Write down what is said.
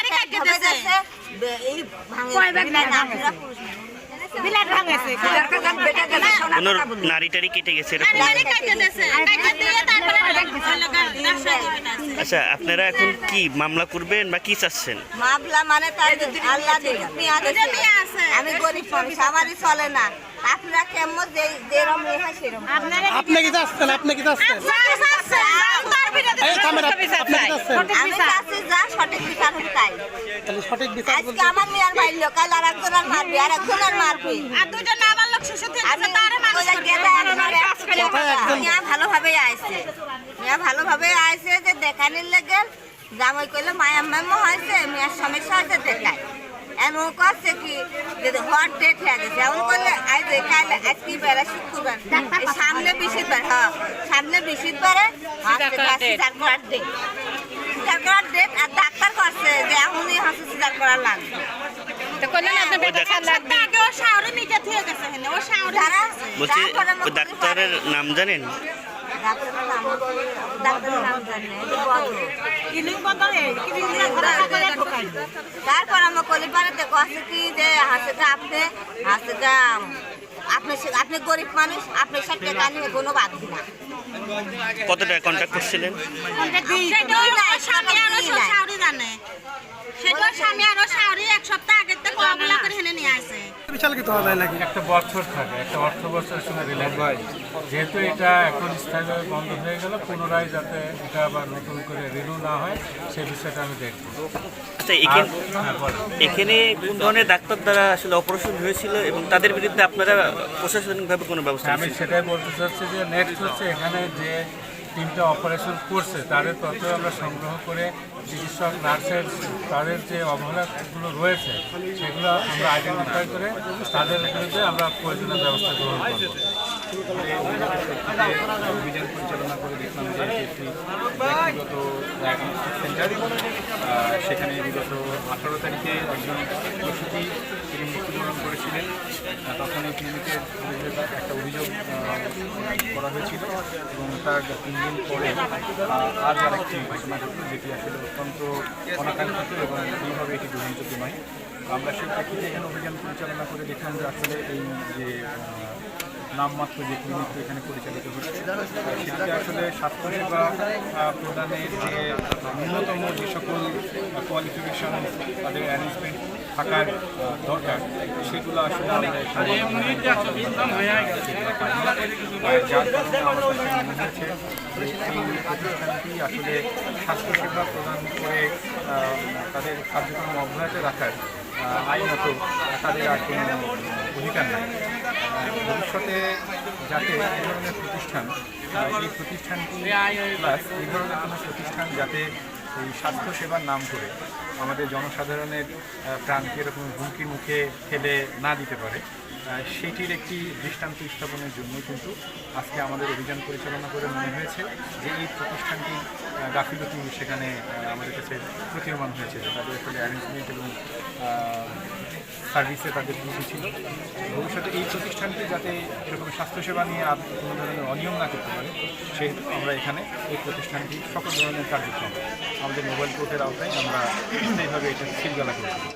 বাড়ি কাটতে দিছে। এই ভাঙে- বিলাট ভাঙেছে? কোনো নারী টারি কেটে গেছে আচ্ছা আপনারা এখন কি মামলা করবেন বা কি চাচ্ছেন? মামলা মানে। আমি গরিব মানুষ আমারই চলে না। আপনারা কেমন যেরম সেরম। আপনি কি যাচ্ছেন আপনি কি আমি চাচ্ছি যা সঠিক বিচার হোক তাই তাহলে সঠিক বিচার আজকে বলতে আমার মেয়ের মারলো কাল আর একজন আর মারবে। আর একজন আর মারবে আর দুজন আবার লোক শিশু থেকে আমি তারে মানুষ মিয়া ভালোভাবে আইছে। মিয়া ভালোভাবে আইছে যে দেখানির লেগে জামাই কইলে মায়া মামা হয়েছে মেয়ের সমস্যা হয়েছে দেখায়। এমন করছে কি যে হট ডেট হয়ে গেছে এমন করলে আজ কাল আজকে বেড়া শুক্রবার। সামনে বৃহস্পতিবার হ্যাঁ সামনে বৃহস্পতিবারে করার ডেট সিজার করার ডেট আর ডাক্তার করছে যে সিজার করার লাগবে। ডাক্তারের নাম জানেন? তারপর আমার কলিপাড়াতে কছে কি যে হাসে গা আপনি হাসে গা আপনি সে- আপনি গরিব মানুষ আপনি সাথে টাকা নিয়ে কোনো বাদ না। কত টাকা কন্ট্যাক্ট করছিলেন? সেটা স্বামী আরও সাউরি জানে। সেটা স্বামী আরও সাউরি এক সপ্তাহ বিশাল কি হওয়া যায় নাকি? একটা বছর থাকে একটা অর্থ বছরের সঙ্গে রিলেট হয় যেহেতু এটা এখন স্থায়ীভাবে বন্ধ হয়ে গেল পুনরায় যাতে এটা আবার নতুন করে রিনিউ না হয় সেই বিষয়টা আমি দেখব। আচ্ছা এখানে হ্যাঁ, এখানে কোন ধরনের ডাক্তার দ্বারা আসলে অপারেশন হয়েছিল এবং তাদের বিরুদ্ধে আপনারা প্রশাসনিকভাবে কোনো ব্যবস্থা আমি সেটাই বলতে চাচ্ছি যে নেক্সট হচ্ছে এখানে যে তিনটা অপারেশন করছে, তাদের তথ্য আমরা সংগ্রহ করে চিকিৎসক, নার্সের, তাদের যে অবহেলাগুলো রয়েছে, সেগুলো আমরা আইডেন্টিফাই করে তাদের বিরুদ্ধে আমরা প্রয়োজনীয় ব্যবস্থা গ্রহণ করব। অভিযান পরিচালনা করে দেখলাম ব্যক্তিগত ডায়াগনস্টিক সেন্টার সেখানে বিগত আঠারো তারিখে একজন প্রসূতি তিনি মৃত্যুবরণ করেছিলেন। তখন এই ক্লিনিকের একটা অভিযোগ করা হয়েছিল এবং তার তিন দিন পরে আজ আর একটি ঘটনা ঘটল যেটি আসলে অত্যন্ত অনাকাঙ্ক্ষিত এবং এইভাবে এটি গ্রহণযোগ্য নয় আমরা সেই প্রেক্ষিতে এখানে অভিযান পরিচালনা করে দেখলাম যে আসলে এই যে নামমাত্র যে ক্লিনিক এখানে পরিচালিত হচ্ছে সেটিতে আসলে স্বাস্থ্যসেবা প্রদানের যে ন্যূনতম যে সকল কোয়ালিফিকেশন তাদের অ্যারেঞ্জমেন্ট থাকার দরকার সেগুলো আসলে প্রতিষ্ঠানটি আসলে স্বাস্থ্যসেবা প্রদান করে তাদের কার্যক্রম অব্যাহত রাখার আইনত তাদের আর কোনো অধিকার নেই। ভবিষ্যতে যাতে এই ধরনের প্রতিষ্ঠান, এই প্রতিষ্ঠানটি প্লাস এই ধরনের কোনো প্রতিষ্ঠান যাতে এই স্বাস্থ্যসেবার নাম করে আমাদের জনসাধারণের প্রাণকে এরকম হুমকির মুখে ফেলে না দিতে পারে। সেটির একটি দৃষ্টান্ত স্থাপনের জন্য কিন্তু আজকে আমাদের অভিযান পরিচালনা করে মনে হয়েছে যে এই প্রতিষ্ঠানটি গাফিলতি সেখানে আমাদের কাছে প্রতীয়মান হয়েছে তাদের আসলে অ্যারেঞ্জমেন্ট এবং সার্ভিসে তাদের ত্রুটি ছিল। ভবিষ্যতে এই প্রতিষ্ঠানটি যাতে এরকম স্বাস্থ্যসেবা নিয়ে আর কোনো ধরনের অনিয়ম না করতে পারে, সেহেতু আমরা এখানে এই প্রতিষ্ঠানটি সকল ধরনের কার্যক্রম, আমাদের মোবাইল কোর্টের আওতায় আমরা সেইভাবে এটা সিলগালা করেছি